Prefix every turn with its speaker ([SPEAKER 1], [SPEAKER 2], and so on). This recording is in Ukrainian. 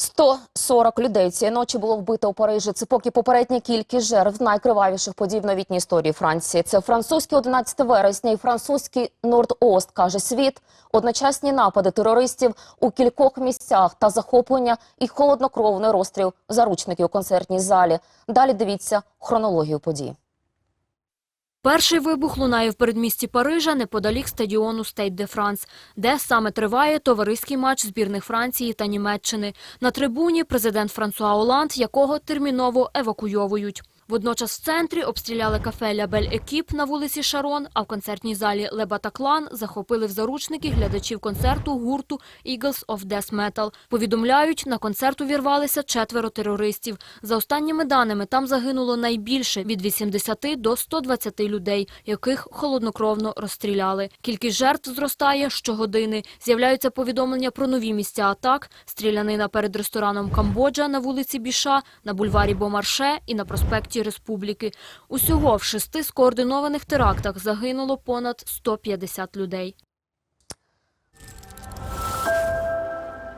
[SPEAKER 1] 140 людей цієї ночі було вбито у Парижі. Це поки попередня кількість жертв найкривавіших подій в новітній історії Франції. Це французький 11 вересня і французький Норд-Ост, каже світ. Одночасні напади терористів у кількох місцях та захоплення і холоднокровний розстріл заручників у концертній залі. Далі дивіться хронологію подій.
[SPEAKER 2] Перший вибух лунає в передмісті Парижа неподалік стадіону Стейт де Франс, де саме триває товариський матч збірних Франції та Німеччини. На трибуні президент Франсуа Оланд, якого терміново евакуйовують. Водночас в центрі обстріляли кафе «Ля Бель Екіп» на вулиці Шарон, а в концертній залі «Ле Батаклан» захопили в заручники глядачів концерту гурту «Eagles of Death Metal». Повідомляють, на концерт увірвалися четверо терористів. За останніми даними, там загинуло найбільше – від 80 до 120 людей, яких холоднокровно розстріляли. Кількість жертв зростає щогодини. З'являються повідомлення про нові місця атак, стрілянина перед рестораном «Камбоджа» на вулиці Біша, на бульварі Бомарше і на проспекті Республіки. Усього в шести скоординованих терактах загинуло понад 150 людей.